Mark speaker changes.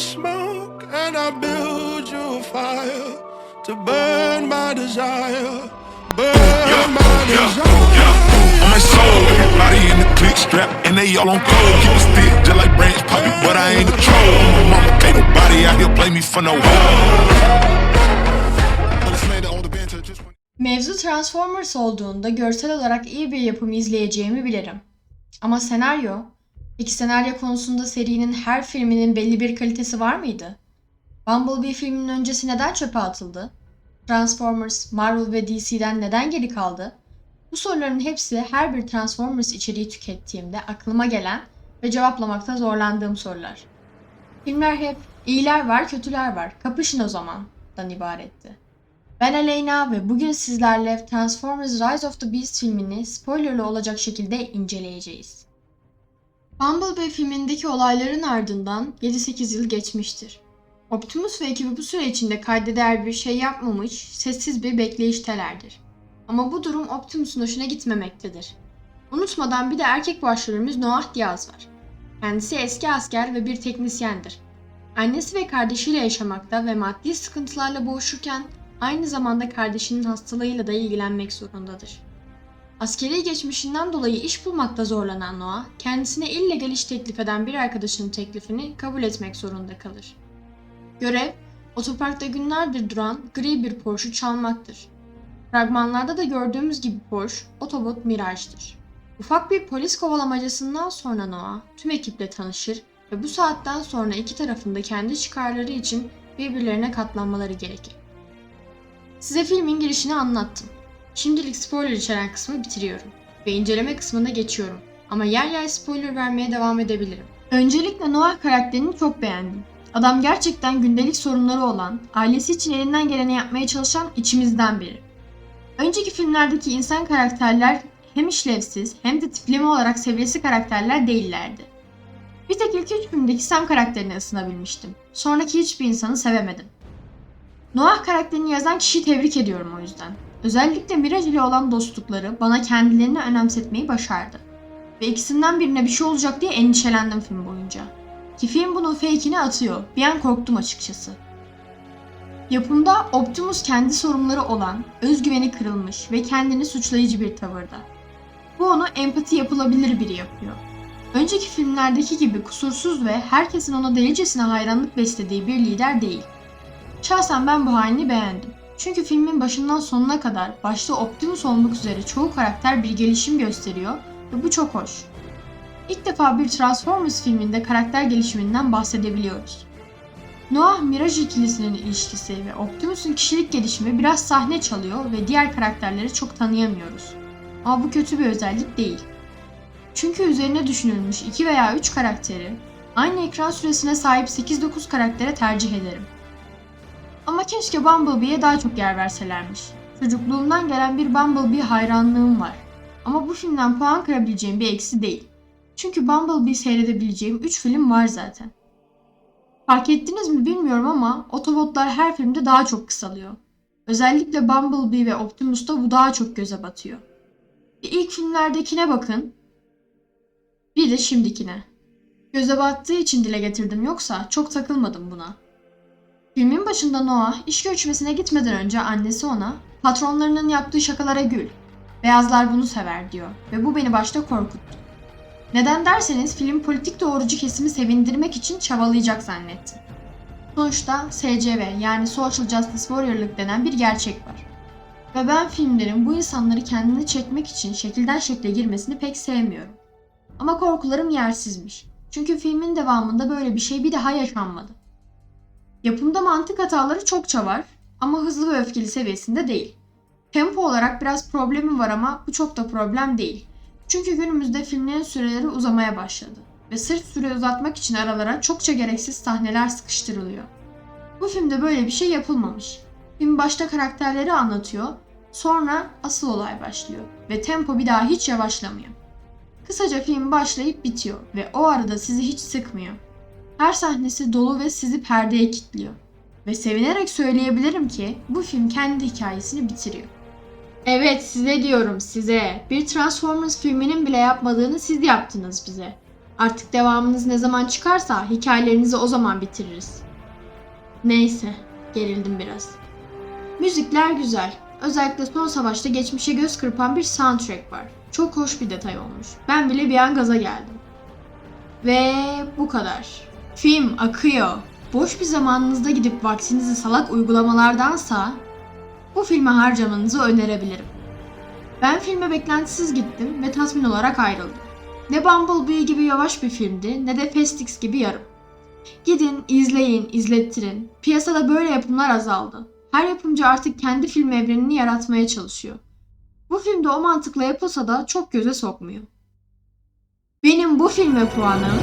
Speaker 1: smoke and I build you a fire to burn my desire. Burn my desire.
Speaker 2: On my soul, everybody in the click strap, and they all on cold. Keep a stick just like branch poppy, but I ain't a troll. My mama can't nobody out here play me for no hoe.
Speaker 3: Mevzu Transformers olduğunda görsel olarak iyi bir yapım izleyeceğimi bilirim. Ama senaryo? Peki senaryo konusunda serinin her filminin belli bir kalitesi var mıydı? Bumblebee filminin öncesi neden çöpe atıldı? Transformers, Marvel ve DC'den neden geri kaldı? Bu soruların hepsi her bir Transformers içeriği tükettiğimde aklıma gelen ve cevaplamakta zorlandığım sorular. Filmler hep iyiler var, kötüler var, kapışın o zamandan ibaretti. Ben Aleyna ve bugün sizlerle Transformers Rise of the Beast filmini spoilerlı olacak şekilde inceleyeceğiz. Bumblebee filmindeki olayların ardından 7-8 yıl geçmiştir. Optimus ve ekibi bu süre içinde kayda değer bir şey yapmamış, sessiz bir bekleyiştelerdir. Ama bu durum Optimus'un hoşuna gitmemektedir. Unutmadan bir de erkek başrolümüz Noah Diaz var. Kendisi eski asker ve bir teknisyendir. Annesi ve kardeşiyle yaşamakta ve maddi sıkıntılarla boğuşurken aynı zamanda kardeşinin hastalığıyla da ilgilenmek zorundadır. Askeri geçmişinden dolayı iş bulmakta zorlanan Noah, kendisine illegal iş teklif eden bir arkadaşının teklifini kabul etmek zorunda kalır. Görev, otoparkta günlerdir duran gri bir Porsche'u çalmaktır. Fragmanlarda da gördüğümüz gibi Porsche, Autobot Mirage'dır. Ufak bir polis kovalamacasından sonra Noah tüm ekiple tanışır ve bu saatten sonra iki tarafında kendi çıkarları için birbirlerine katlanmaları gerekir. Size filmin girişini anlattım. Şimdilik spoiler içeren kısmı bitiriyorum ve inceleme kısmına geçiyorum. Ama yer yer spoiler vermeye devam edebilirim. Öncelikle Noah karakterini çok beğendim. Adam gerçekten gündelik sorunları olan, ailesi için elinden geleni yapmaya çalışan içimizden biri. Önceki filmlerdeki insan karakterler hem işlevsiz hem de tipleme olarak seviyesi karakterler değillerdi. Bir tek ilk üç filmdeki Sam karakterine ısınabilmiştim. Sonraki hiçbir insanı sevemedim. Noah karakterini yazan kişiyi tebrik ediyorum o yüzden. Özellikle Mirage ile olan dostlukları bana kendilerini önemsetmeyi başardı. Ve ikisinden birine bir şey olacak diye endişelendim film boyunca. Ki film bunun fake'ini atıyor. Bir an korktum açıkçası. Yapımda Optimus kendi sorunları olan, özgüveni kırılmış ve kendini suçlayıcı bir tavırda. Bu onu empati yapılabilir biri yapıyor. Önceki filmlerdeki gibi kusursuz ve herkesin ona delicesine hayranlık beslediği bir lider değil. Şahsen ben bu halini beğendim. Çünkü filmin başından sonuna kadar başta Optimus olmak üzere çoğu karakter bir gelişim gösteriyor ve bu çok hoş. İlk defa bir Transformers filminde karakter gelişiminden bahsedebiliyoruz. Noah Mirage ikilisinin ilişkisi ve Optimus'un kişilik gelişimi biraz sahne çalıyor ve diğer karakterleri çok tanıyamıyoruz. Ama bu kötü bir özellik değil. Çünkü üzerine düşünülmüş 2 veya 3 karakteri aynı ekran süresine sahip 8-9 karaktere tercih ederim. Ama keşke Bumblebee'ye daha çok yer verselermiş. Çocukluğumdan gelen bir Bumblebee hayranlığım var. Ama bu filmden puan kırabileceğim bir eksi değil. Çünkü Bumblebee seyredebileceğim 3 film var zaten. Fark ettiniz mi bilmiyorum ama Autobotlar her filmde daha çok kısalıyor. Özellikle Bumblebee ve Optimus'ta bu daha çok göze batıyor. Bir ilk filmlerdekine bakın. Bir de şimdikine. Göze battığı için dile getirdim yoksa çok takılmadım buna. Filmin başında Noah iş görüşmesine gitmeden önce annesi ona patronlarının yaptığı şakalara gül. Beyazlar bunu sever diyor ve bu beni başta korkuttu. Neden derseniz film politik doğrucu kesimi sevindirmek için çabalayacak zannettim. Sonuçta SCV yani Social Justice Warrior'lık denen bir gerçek var. Ve ben filmlerin bu insanları kendine çekmek için şekilden şekle girmesini pek sevmiyorum. Ama korkularım yersizmiş. Çünkü filmin devamında böyle bir şey bir daha yaşanmadı. Yapımda mantık hataları çokça var ama hızlı ve öfkeli seviyesinde değil. Tempo olarak biraz problemim var ama bu çok da problem değil. Çünkü günümüzde filmlerin süreleri uzamaya başladı ve sırf süre uzatmak için aralara çokça gereksiz sahneler sıkıştırılıyor. Bu filmde böyle bir şey yapılmamış. Film başta karakterleri anlatıyor, sonra asıl olay başlıyor ve tempo bir daha hiç yavaşlamıyor. Kısaca film başlayıp bitiyor ve o arada sizi hiç sıkmıyor. Her sahnesi dolu ve sizi perdeye kilitliyor. Ve sevinerek söyleyebilirim ki bu film kendi hikayesini bitiriyor. Evet size diyorum size. Bir Transformers filminin bile yapmadığını siz yaptınız bize. Artık devamınız ne zaman çıkarsa hikayelerinizi o zaman bitiririz. Neyse, gerildim biraz. Müzikler güzel. Özellikle son savaşta geçmişe göz kırpan bir soundtrack var. Çok hoş bir detay olmuş. Ben bile bir an gaza geldim. Ve bu kadar. Film akıyor. Boş bir zamanınızda gidip vaktinizi salak uygulamalardansa bu filme harcamanızı önerebilirim. Ben filme beklentisiz gittim ve tatmin olarak ayrıldım. Ne Bumblebee gibi yavaş bir filmdi ne de Fast X gibi yarım. Gidin, izleyin, izlettirin. Piyasada böyle yapımlar azaldı. Her yapımcı artık kendi film evrenini yaratmaya çalışıyor. Bu filmde o mantıkla yapılsa da çok göze sokmuyor. Benim bu filme puanım